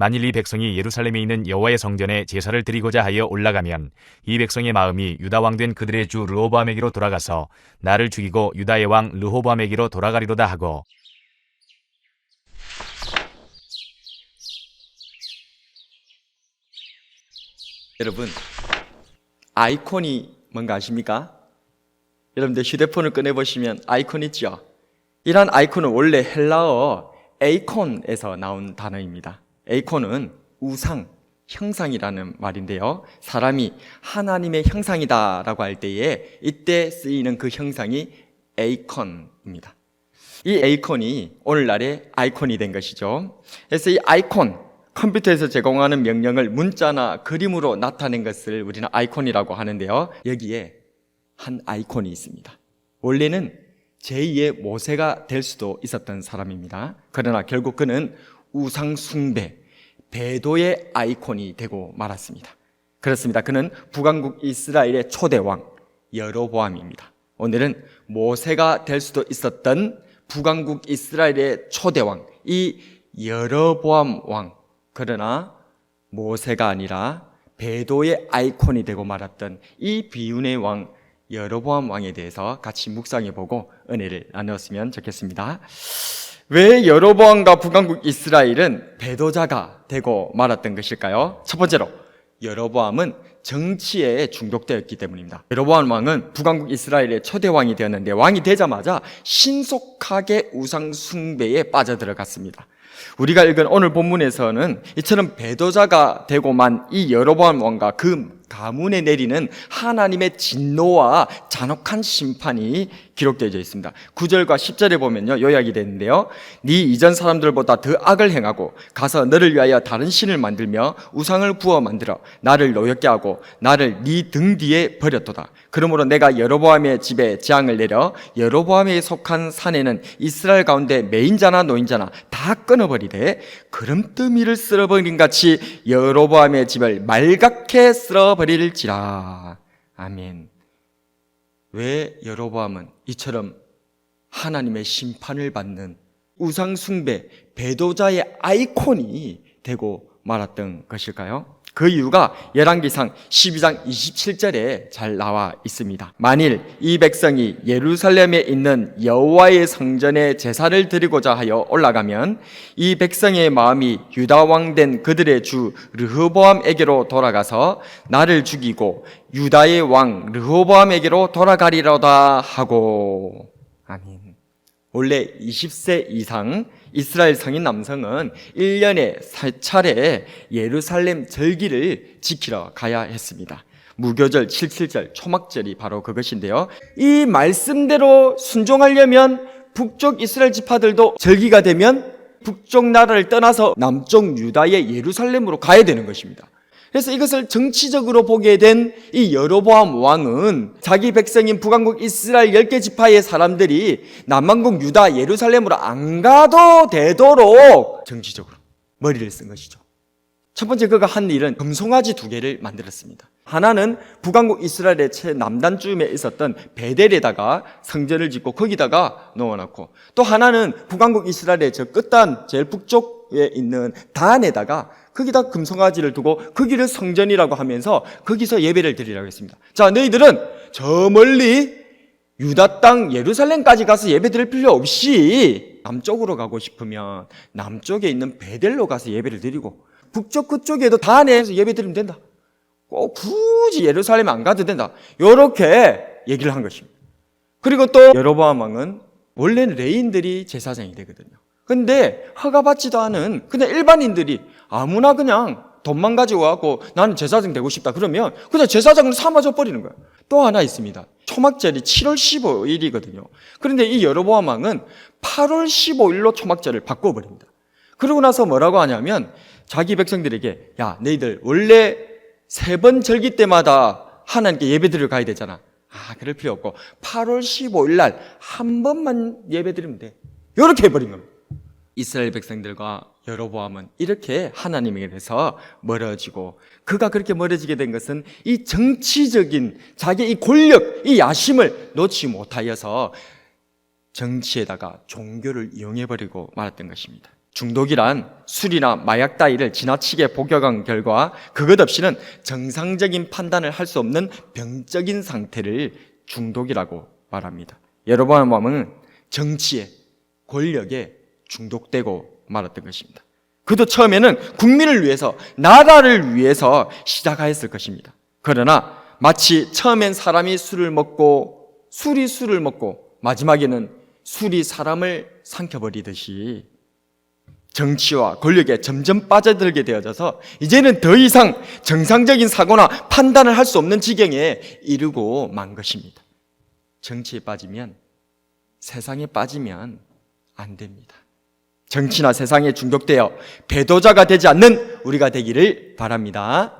만일 이 백성이 예루살렘에 있는 여호와의 성전에 제사를 드리고자 하여 올라가면 이 백성의 마음이 유다 왕 된 그들의 주 르호보암에게로 돌아가서 나를 죽이고 유다의 왕 르호보암에게로 돌아가리로다 하고 여러분 아이콘이 뭔가 아십니까? 여러분들 휴대폰을 꺼내 보시면 아이콘 있죠. 이러한 아이콘은 원래 헬라어 에이콘에서 나온 단어입니다. 에이콘은 우상, 형상이라는 말인데요. 사람이 하나님의 형상이다라고 할 때에 이때 쓰이는 그 형상이 에이콘입니다. 이 에이콘이 오늘날의 아이콘이 된 것이죠. 그래서 이 아이콘, 컴퓨터에서 제공하는 명령을 문자나 그림으로 나타낸 것을 우리는 아이콘이라고 하는데요. 여기에 한 아이콘이 있습니다. 원래는 제2의 모세가 될 수도 있었던 사람입니다. 그러나 결국 그는 우상숭배, 배도의 아이콘이 되고 말았습니다. 그렇습니다. 그는 북왕국 이스라엘의 초대왕 여로보암입니다. 오늘은 모세가 될 수도 있었던 북왕국 이스라엘의 초대왕 이 여로보암 왕 그러나 모세가 아니라 배도의 아이콘이 되고 말았던 이 비운의 왕 여로보암 왕에 대해서 같이 묵상해 보고 은혜를 나누었으면 좋겠습니다. 왜 여로보암과 북왕국 이스라엘은 배도자가 되고 말았던 것일까요? 첫 번째로 여로보암은 정치에 중독되었기 때문입니다. 여로보암 왕은 북왕국 이스라엘의 초대 왕이 되었는데 왕이 되자마자 신속하게 우상 숭배에 빠져들어갔습니다. 우리가 읽은 오늘 본문에서는 이처럼 배도자가 되고만 이 여로보암 왕과 그 가문에 내리는 하나님의 진노와 잔혹한 심판이 기록되어 있습니다. 9절과 10절에 보면요. 요약이 되는데요. 네 이전 사람들보다 더 악을 행하고 가서 너를 위하여 다른 신을 만들며 우상을 부어 만들어 나를 노엽게 하고 나를 네 등 뒤에 버렸도다. 그러므로 내가 여로보암의 집에 재앙을 내려 여로보암에 속한 산에는 이스라엘 가운데 매인자나 노인자나 다 끊어버리되 그름더미를 쓸어버린 같이 여로보암의 집을 말갛게 쓸어 버릴지라. 아멘. 왜 여로보암은 이처럼 하나님의 심판을 받는 우상숭배 배도자의 아이콘이 되고 말았던 것일까요? 그 이유가 열왕기상 12장 27절에 잘 나와 있습니다. 만일 이 백성이 예루살렘에 있는 여호와의 성전에 제사를 드리고자 하여 올라가면 이 백성의 마음이 유다 왕 된 그들의 주 르호보암에게로 돌아가서 나를 죽이고 유다의 왕 르호보암에게로 돌아가리로다 하고 아멘. 원래 20세 이상 이스라엘 성인 남성은 1년에 3차례 예루살렘 절기를 지키러 가야 했습니다. 무교절, 77절, 초막절이 바로 그것인데요. 이 말씀대로 순종하려면 북쪽 이스라엘 지파들도 절기가 되면 북쪽 나라를 떠나서 남쪽 유다의 예루살렘으로 가야 되는 것입니다. 그래서 이것을 정치적으로 보게 된 이 여로보암 왕은 자기 백성인 북왕국 이스라엘 10개 지파의 사람들이 남왕국 유다 예루살렘으로 안 가도 되도록 정치적으로 머리를 쓴 것이죠. 첫 번째 그가 한 일은 금송아지 두 개를 만들었습니다. 하나는 북왕국 이스라엘의 최 남단쯤에 있었던 베델에다가 성전을 짓고 거기다가 놓아놓고 또 하나는 북왕국 이스라엘의 저 끝단 제일 북쪽에 있는 단에다가 거기다 금송아지를 두고 거기를 성전이라고 하면서 거기서 예배를 드리라고 했습니다. 자, 너희들은 저 멀리 유다 땅 예루살렘까지 가서 예배 드릴 필요 없이 남쪽으로 가고 싶으면 남쪽에 있는 베델로 가서 예배를 드리고 북쪽 그쪽에도 단에서 예배 드리면 된다. 꼭 굳이 예루살렘 안 가도 된다. 이렇게 얘기를 한 것입니다. 그리고 또 여로보암 왕은 원래는 레인들이 제사장이 되거든요. 근데 허가받지도 않은 그냥 일반인들이 아무나 그냥 돈만 가지고 와고 나는 제사장 되고 싶다 그러면 그냥 제사장을 삼아줘 버리는 거야. 또 하나 있습니다. 초막절이 7월 15일이거든요. 그런데 이 여로보암 왕은 8월 15일로 초막절을 바꿔 버립니다. 그러고 나서 뭐라고 하냐면 자기 백성들에게 야 너희들 원래 세 번 절기 때마다 하나님께 예배드리러 가야 되잖아. 아 그럴 필요 없고 8월 15일 날 한 번만 예배드리면 돼. 이렇게 해버린 겁니다. 이스라엘 백성들과 여로보암은 이렇게 하나님에 대해서 멀어지고 그가 그렇게 멀어지게 된 것은 이 정치적인 자기 이 권력, 이 야심을 놓지 못하여서 정치에다가 종교를 이용해버리고 말았던 것입니다. 중독이란 술이나 마약 따위를 지나치게 복용한 결과 그것 없이는 정상적인 판단을 할 수 없는 병적인 상태를 중독이라고 말합니다. 여로보암은 정치에 권력에 중독되고 말았던 것입니다. 그도 처음에는 국민을 위해서 나라를 위해서 시작하였을 것입니다. 그러나 마치 처음엔 사람이 술을 먹고 술이 술을 먹고 마지막에는 술이 사람을 삼켜버리듯이 정치와 권력에 점점 빠져들게 되어져서 이제는 더 이상 정상적인 사고나 판단을 할 수 없는 지경에 이르고 만 것입니다. 정치에 빠지면 세상에 빠지면 안 됩니다. 정치나 세상에 중독되어 배도자가 되지 않는 우리가 되기를 바랍니다.